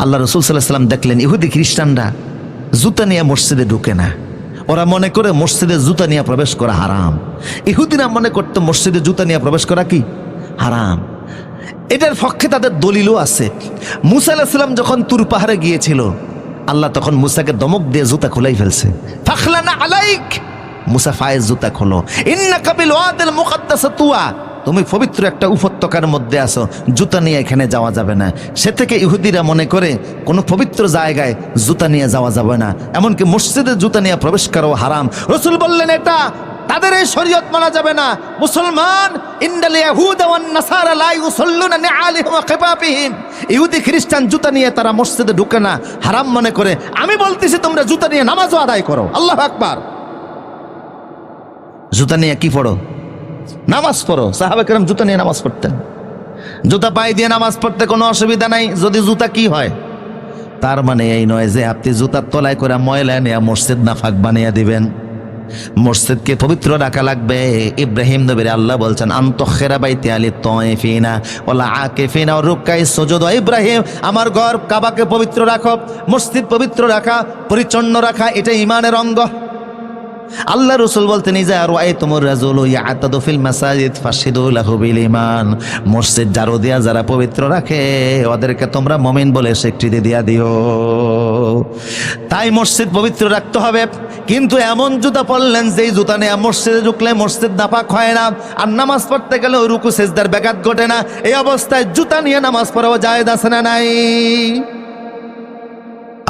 আল্লাহ রসুল সাল্লাহ সাল্লাম দেখলেন, ইহুদি খ্রিস্টানরা জুতা নিয়ে মসজিদে ঢুকে না। ওরা মনে করে মসজিদে জুতা নিয়ে প্রবেশ করা হারাম। ইহুদিরা মনে করতো মসজিদে জুতা নিয়ে প্রবেশ করা কি? হারাম। এটার পক্ষে তাদের দলিলও আছে। মুসা আলাহিসাল্লাম যখন তুর পাহাড়ে গিয়েছিল, আল্লাহ তখন মুসাকে দমক দিয়ে জুতা খুলাই ফেলছে। ফাখলানা আলাইক! মুসা জুতা খোলো ইন্না কাবিল ওয়াদিল মুকাদ্দাস তুয়া। তুমি পবিত্র একটা উপত্যকার মধ্যে আসো জুতা নিয়ে এখানে যাওয়া যাবে না। সে থেকে ইহুদিরা মনে করে কোনো পবিত্র জায়গায় জুতা নিয়ে যাওয়া যাবে না। এমনকি মসজিদে জুতা নিয়ে প্রবেশ করাও হারাম। রসুল বললেন, এটা তাদের এই শরীয়ত মানা যাবে না। মুসলমান ইহুদি খ্রিস্টান জুতা নিয়ে তারা মসজিদে ঢুকে না। হারাম মনে করে, আমি বলতেছি তোমরা জুতা নিয়ে নামাজও আদায় করো। আল্লাহু আকবার। জুতা নিয়ে কি পড়ো? নামাজ পড়ো। সাহাবা কেরাম জুতা নিয়ে নামাজ পড়তেন। জুতা পায়ে দিয়ে নামাজ পড়তে কোনো অসুবিধা নাই, যদি জুতা কি হয়। তার মানে এই নয় যে আপনি জুতার তলায় করে ময়লা নিয়ে মসজিদ নাফাক বানিয়ে দিবেন। মসজিদকে পবিত্র রাখা লাগবে। ইব্রাহিম নবীর আল্লাহ বলছেন আন্তঃখেরা বাইতে আলী তয়ফিনা ওলা আকেফিনা ও রুকাই সজদ। ইব্রাহিম, আমার ঘর কাবাকে পবিত্র রাখো, মসজিদ পবিত্র রাখা, পরিচ্ছন্ন রাখা, এটা ইমানের অঙ্গ। আল্লাহ রসুল বলতেন, ইজা আর ওয়াই তোমার রাজুল ইয়াতাদু ফিল মাসাজিদ ফাশিদুল বিল ইমান মসজিদ জারো দিয়া যারা পবিত্র রাখে, ওদেরকে তোমরা মমিন বলে স্বীকৃতি দিয়া দিও। তাই মসজিদ পবিত্র রাখতে হবে। কিন্তু এমন জুতা পরলেন, যেই জুতা নিয়ে মসজিদে ঢুকলে মসজিদ নাপাক হয় না। আর নামাজ পড়তে গেলে ওই রুকু, সেজদার ব্যাঘাত ঘটে না। এই অবস্থায় জুতা নিয়ে নামাজ পড়াও যায় আছে না নাই?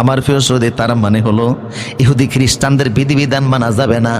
আমার প্রিয় সৌদি তার মানে হলো ইহুদি খ্রিস্টানদের বিধিবিধান মানা যাবে না।